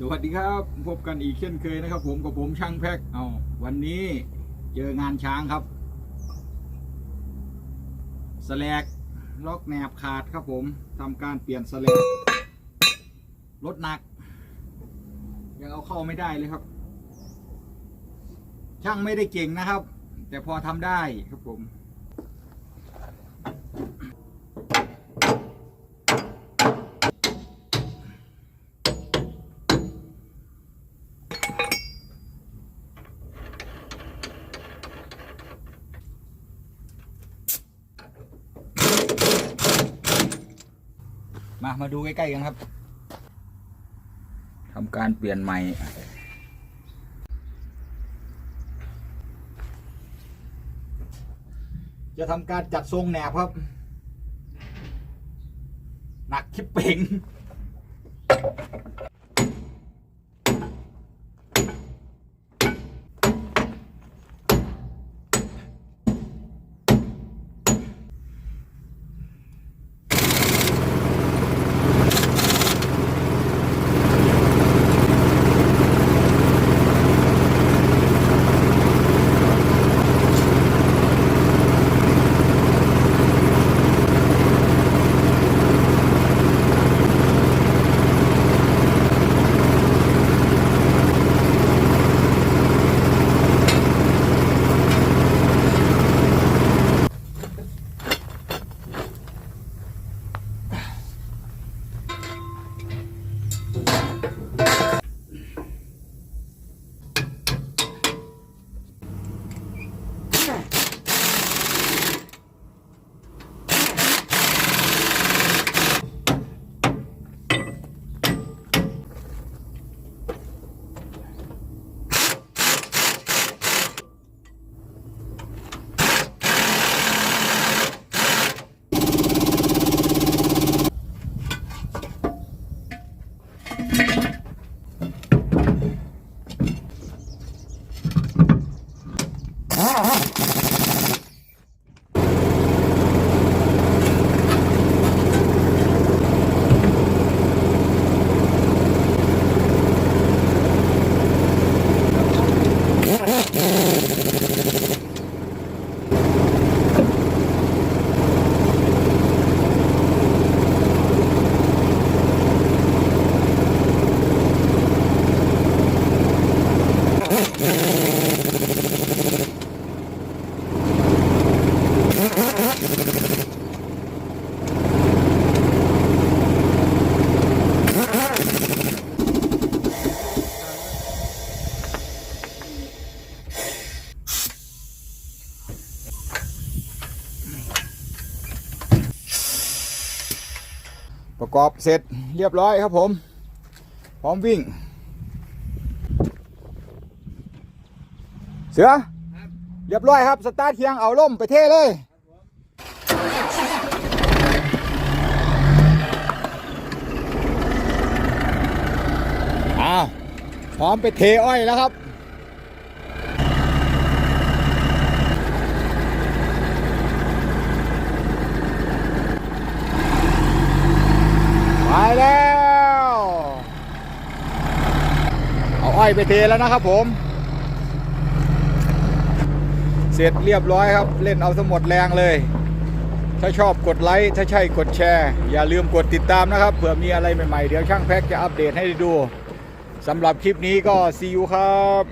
สวัสดีครับ พบกันอีกเช่นเคยนะครับ ผมกับผมช่างแพ็กเอาวันนี้เจองานช้างครับสแลกล็อกแหนบขาดครับผมทำการเปลี่ยนสแลกรถหนัก ยังเอาเข้าไม่ได้เลยครับ ช่างไม่ได้เก่งนะครับ แต่พอทำได้ครับผม มา มาดูใกล้ๆกันครับ ทำการเปลี่ยนใหม่ จะทำการจัดทรงแหนบครับ หนักคิปเป่ง ประกอบเสร็จเรียบร้อยครับผม พร้อมวิ่ง สือเรียบร้อยครับสตาร์ทเคียงเอาล่มไปเท่เลยอ้าวพร้อมไปเทอ้อยแล้วครับไปแล้ว เอาอ้อยไปเทแล้วนะครับผม เสร็จเรียบร้อยครับ เล่นเอาสมดแรงเลย ถ้าชอบกดไลค์ถ้าใช่กดแชร์ อย่าลืมกดติดตามนะครับเผื่อมีอะไรใหม่ๆ เดี๋ยวช่างแพ็กจะอัปเดตให้ดูสำหรับคลิปนี้ก็ซีอูครับ